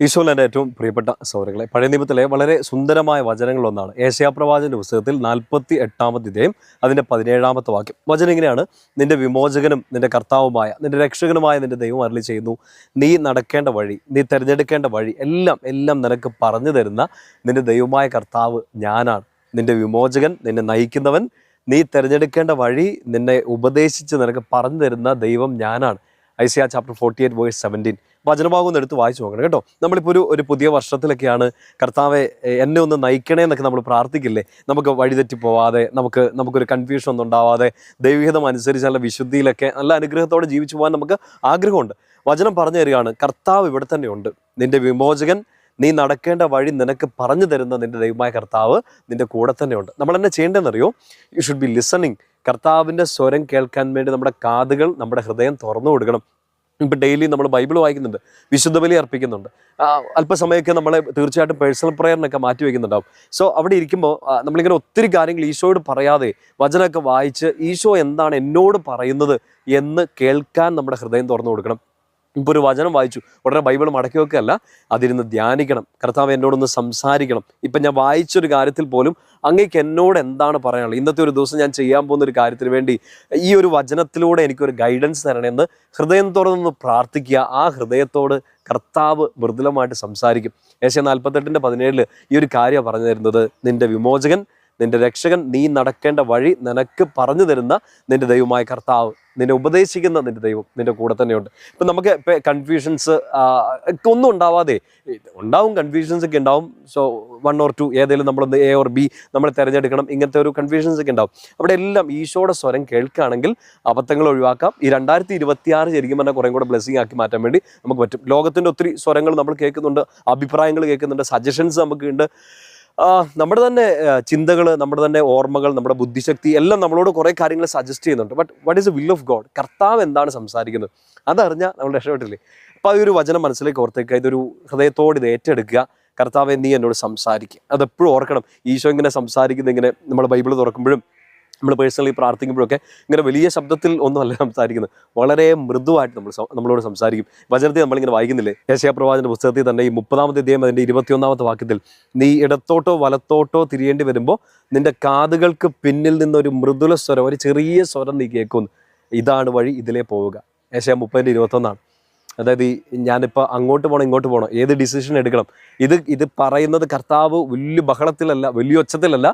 ഈശോയിൽ ഏറ്റവും പ്രിയപ്പെട്ട സൗരങ്ങളെ പഴയ നിയമത്തിലെ വളരെ സുന്ദരമായ വചനങ്ങളൊന്നാണ് ഏഷ്യാപ്രവാചന്റെ പുസ്തകത്തിൽ നാൽപ്പത്തി എട്ടാമത്തെ ഇതേയും അതിന്റെ പതിനേഴാമത്തെ വാക്യം. വചനം ഇങ്ങനെയാണ്. നിന്റെ വിമോചകനും നിന്റെ കർത്താവുമായ നിന്റെ രക്ഷകനുമായ നിന്റെ ദൈവം അരളി ചെയ്യുന്നു. നീ നടക്കേണ്ട വഴി നീ തിരഞ്ഞെടുക്കേണ്ട വഴി എല്ലാം എല്ലാം നിനക്ക് പറഞ്ഞു തരുന്ന നിന്റെ ദൈവമായ കർത്താവ് ഞാനാണ്. നിന്റെ വിമോചകൻ നിന്നെ നയിക്കുന്നവൻ. നീ തിരഞ്ഞെടുക്കേണ്ട വഴി നിന്നെ ഉപദേശിച്ച് നിനക്ക് പറഞ്ഞു തരുന്ന ദൈവം ഞാനാണ്. Isaiah chapter forty eight verse seventeen വചനഭാഗം ഒന്ന് എടുത്ത് വായിച്ചു നോക്കണം കേട്ടോ. നമ്മളിപ്പോൾ ഒരു ഒരു പുതിയ വർഷത്തിലൊക്കെയാണ് കർത്താവെ എന്നെ ഒന്ന് നയിക്കണേ എന്നൊക്കെ നമ്മൾ പ്രാർത്ഥിക്കില്ലേ? നമുക്ക് വഴിതെറ്റി പോവാതെ നമുക്ക് നമുക്കൊരു കൺഫ്യൂഷൻ ഒന്നും ഉണ്ടാവാതെ ദൈവികതം അനുസരിച്ച് നല്ല വിശുദ്ധിയിലൊക്കെ നല്ല അനുഗ്രഹത്തോടെ ജീവിച്ചു പോകാൻ നമുക്ക് ആഗ്രഹമുണ്ട്. വചനം പറഞ്ഞു തരികയാണ് കർത്താവ് ഇവിടെ തന്നെയുണ്ട് നിന്റെ വിമോചകൻ നീ നടക്കേണ്ട വഴി നിനക്ക് പറഞ്ഞു തരുന്ന നിന്റെ ദൈവമായ കർത്താവ് നിന്റെ കൂടെ തന്നെയുണ്ട്. നമ്മൾ എന്നെ ചെയ്യേണ്ടതെന്നറിയോ? യു ഷുഡ് ബി ലിസണിങ് കർത്താവിന്റെ സ്വരം കേൾക്കാൻ വേണ്ടി നമ്മുടെ കാതുകൾ നമ്മുടെ ഹൃദയം തുറന്നു കൊടുക്കണം. ഇപ്പം ഡെയിലി നമ്മൾ ബൈബിൾ വായിക്കുന്നുണ്ട്. വിശുദ്ധ ബലി അർപ്പിക്കുന്നുണ്ട്. അല്പസമയമൊക്കെ നമ്മൾ തീർച്ചയായിട്ടും പേഴ്സണൽ പ്രയറിനൊക്കെ മാറ്റി വയ്ക്കുന്നുണ്ടാവും സോ അവിടെ ഇരിക്കുമ്പോൾ നമ്മളിങ്ങനെ ഒത്തിരി കാര്യങ്ങൾ ഈശോയോട് പറയാതെ വചനമൊക്കെ വായിച്ച് ഈശോ എന്താണ് എന്നോട് പറയുന്നത് എന്ന് കേൾക്കാൻ നമ്മുടെ ഹൃദയം തുറന്നു കൊടുക്കണം. ഇപ്പോൾ ഒരു വചനം വായിച്ചു. ഉടനെ ബൈബിൾ മടക്കി വെക്കുകയല്ല അതിരുന്ന് ധ്യാനിക്കണം. കർത്താവ് എന്നോടൊന്ന് സംസാരിക്കണം. ഇപ്പം ഞാൻ വായിച്ചൊരു കാര്യത്തിൽ പോലും അങ്ങേക്ക് എന്നോട് എന്താണ് പറയാനുള്ളത്? ഇന്നത്തെ ഒരു ദിവസം ഞാൻ ചെയ്യാൻ പോകുന്ന ഒരു കാര്യത്തിന് വേണ്ടി ഈ ഒരു വചനത്തിലൂടെ എനിക്കൊരു ഗൈഡൻസ് തരണമെന്ന് ഹൃദയം തുറന്ന് പ്രാർത്ഥിക്കുക. ആ ഹൃദയത്തോട് കർത്താവ് മൃദുലമായിട്ട് സംസാരിക്കും. ഏഷ്യ നാൽപ്പത്തെട്ടിന്റെ പതിനേഴിൽ ഈ ഒരു കാര്യം പറഞ്ഞു തരുന്നത് നിന്റെ വിമോചകൻ നിന്റെ രക്ഷകൻ നീ നടക്കേണ്ട വഴി നിനക്ക് പറഞ്ഞു തരുന്ന നിന്റെ ദൈവമായ കർത്താവ്. നിന്നെ ഉപദേശിക്കുന്ന നിന്റെ ദൈവം നിന്റെ കൂടെ തന്നെയുണ്ട്. ഇപ്പം നമുക്ക് ഇപ്പം കൺഫ്യൂഷൻസ് ഒക്കെ ഒന്നും ഉണ്ടാവാതെ. ഉണ്ടാവും കൺഫ്യൂഷൻസ് ഒക്കെ ഉണ്ടാവും. സോ വൺ ഓർ ടു ഏതെങ്കിലും നമ്മളൊന്ന് എ ഓർ ബി നമ്മൾ തിരഞ്ഞെടുക്കണം. ഇങ്ങനത്തെ ഒരു കൺഫ്യൂഷൻസ് ഒക്കെ ഉണ്ടാവും. അവിടെ എല്ലാം ഈശോയുടെ സ്വരം കേൾക്കുകയാണെങ്കിൽ അബദ്ധങ്ങൾ ഒഴിവാക്കാം. ഈ രണ്ടായിരത്തി ഇരുപത്തി ആറ് ശരിക്കും പറഞ്ഞാൽ കുറേ കൂടെ ബ്ലെസ്സിങ് ആക്കി മാറ്റാൻ വേണ്ടി നമുക്ക് പറ്റും. ലോകത്തിന്റെ ഒത്തിരി സ്വരങ്ങൾ നമ്മൾ കേൾക്കുന്നുണ്ട്. അഭിപ്രായങ്ങൾ കേൾക്കുന്നുണ്ട്. സജഷൻസ് നമുക്കുണ്ട് ആ, നമ്മുടെ തന്നെ ചിന്തകൾ നമ്മുടെ തന്നെ ഓർമ്മകൾ നമ്മുടെ ബുദ്ധിശക്തി എല്ലാം നമ്മളോട് കുറേ കാര്യങ്ങൾ സജസ്റ്റ് ചെയ്യുന്നുണ്ട്. But what is a will of God കർത്താവ് എന്താണ് സംസാരിക്കുന്നത്? അതറിഞ്ഞാൽ നമ്മൾ രക്ഷപ്പെട്ടില്ലേ? അപ്പോൾ ആ ഒരു വചനം മനസ്സിലേക്ക് ഓർത്തേക്കുക. ഇതൊരു ഹൃദയത്തോട് ഇത് ഏറ്റെടുക്കുക. കർത്താവെ നീ എന്നോട് സംസാരിക്കുക അതെപ്പോഴും ഓർക്കണം. ഈശോ ഇങ്ങനെ സംസാരിക്കുന്ന ഇങ്ങനെ നമ്മൾ ബൈബിൾ തുറക്കുമ്പോഴും നമ്മൾ പേഴ്സണലി പ്രാർത്ഥിക്കുമ്പോഴൊക്കെ ഇങ്ങനെ വലിയ ശബ്ദത്തിൽ ഒന്നുമല്ല സംസാരിക്കുന്നത്. വളരെ മൃദുവായിട്ട് നമ്മൾ നമ്മളോട് സംസാരിക്കും. വചനത്തെ നമ്മളിങ്ങനെ വായിക്കുന്നില്ലേ? യേശയാപ്രവാചന്റെ പുസ്തകത്തിൽ തന്നെ ഈ മുപ്പതാമത്തെ അധ്യായം അതിന്റെ ഇരുപത്തിയൊന്നാമത്തെ വാക്യത്തിൽ നീ ഇടത്തോട്ടോ വലത്തോട്ടോ തിരിയേണ്ടി വരുമ്പോൾ നിന്റെ കാതുകൾക്ക് പിന്നിൽ നിന്നൊരു മൃദുല സ്വരം ഒരു ചെറിയ സ്വരം നീ കേൾക്കുന്നു. ഇതാണ് വഴി ഇതിലേ പോവുക. ഏഷ്യ മുപ്പതിന്റെ ഇരുപത്തൊന്നാണ്. അതായത് ഞാനിപ്പോൾ അങ്ങോട്ട് പോകണം ഇങ്ങോട്ട് പോകണം ഏത് ഡിസിഷൻ എടുക്കണം? ഇത് ഇത് പറയുന്നത് കർത്താവ് വലിയ ബഹളത്തിലല്ല വലിയ ഒച്ചത്തിലല്ല.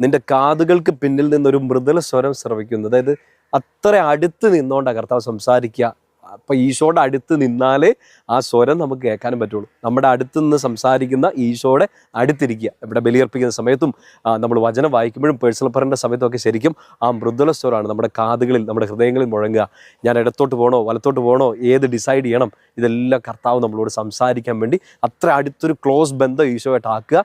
നിന്റെ കാതുകൾക്ക് പിന്നിൽ നിന്നൊരു മൃദുല സ്വരം ശ്രവിക്കുന്നു അതായത് അത്ര അടുത്ത് നിന്നോണ്ടാണ് കർത്താവ് സംസാരിക്കുക. അപ്പൊ ഈശോയുടെ അടുത്ത് നിന്നാലേ ആ സ്വരം നമുക്ക് കേൾക്കാനും പറ്റുള്ളൂ. നമ്മുടെ അടുത്ത് നിന്ന് സംസാരിക്കുന്ന ഈശോയുടെ അടുത്തിരിക്കുക. ഇവിടെ ബലിയർപ്പിക്കുന്ന സമയത്തും നമ്മൾ വചനം വായിക്കുമ്പോഴും പേഴ്സണൽ പറയേണ്ട സമയത്തൊക്കെ ശരിക്കും ആ മൃദുല സ്വരമാണ് നമ്മുടെ കാതുകളിൽ നമ്മുടെ ഹൃദയങ്ങളിൽ മുഴങ്ങുക. ഞാൻ ഇടത്തോട്ട് പോകണോ വലത്തോട്ട് പോകണോ ഏത് ഡിസൈഡ് ചെയ്യണം ഇതെല്ലാം കർത്താവ് നമ്മളോട് സംസാരിക്കാൻ വേണ്ടി അത്ര അടുത്തൊരു ക്ലോസ് ബന്ധം ഈശോയായിട്ട് ആക്കുക.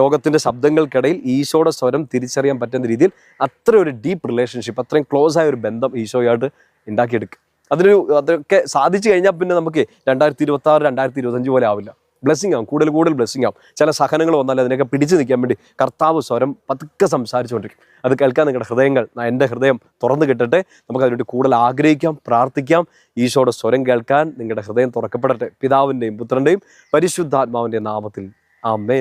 ലോകത്തിന്റെ ശബ്ദങ്ങൾക്കിടയിൽ ഈശോയുടെ സ്വരം തിരിച്ചറിയാൻ പറ്റുന്ന രീതിയിൽ അത്ര ഒരു ഡീപ്പ് റിലേഷൻഷിപ്പ് അത്രയും ക്ലോസ് ആയ ഒരു ബന്ധം ഈശോയായിട്ട് ഉണ്ടാക്കിയെടുക്കുക. അതിനൊരു അതൊക്കെ സാധിച്ചു കഴിഞ്ഞാൽ പിന്നെ നമുക്ക് രണ്ടായിരത്തി ഇരുപത്തി ആറ് രണ്ടായിരത്തി ഇരുപത്തഞ്ച് പോലെ ആവില്ല. ബ്ലെസ്സിങ് ആവും കൂടുതൽ കൂടുതൽ ബ്ലെസ്സിങ് ആവും. ചില സഹനങ്ങൾ വന്നാൽ അതിനൊക്കെ പിടിച്ചു നിൽക്കാൻ വേണ്ടി കർത്താവ് സ്വരം പതുക്കെ സംസാരിച്ചുകൊണ്ടിരിക്കും. അത് കേൾക്കാൻ നിങ്ങളുടെ ഹൃദയങ്ങൾ എന്റെ ഹൃദയം തുറന്നു കിട്ടട്ടെ. നമുക്ക് അതിനുവേണ്ടി കൂടുതൽ ആഗ്രഹിക്കാം പ്രാർത്ഥിക്കാം. ഈശോയുടെ സ്വരം കേൾക്കാൻ നിങ്ങളുടെ ഹൃദയം തുറക്കപ്പെടട്ടെ. പിതാവിന്റെയും പുത്രന്റെയും പരിശുദ്ധാത്മാവിന്റെയും നാമത്തിൽ. ആമേ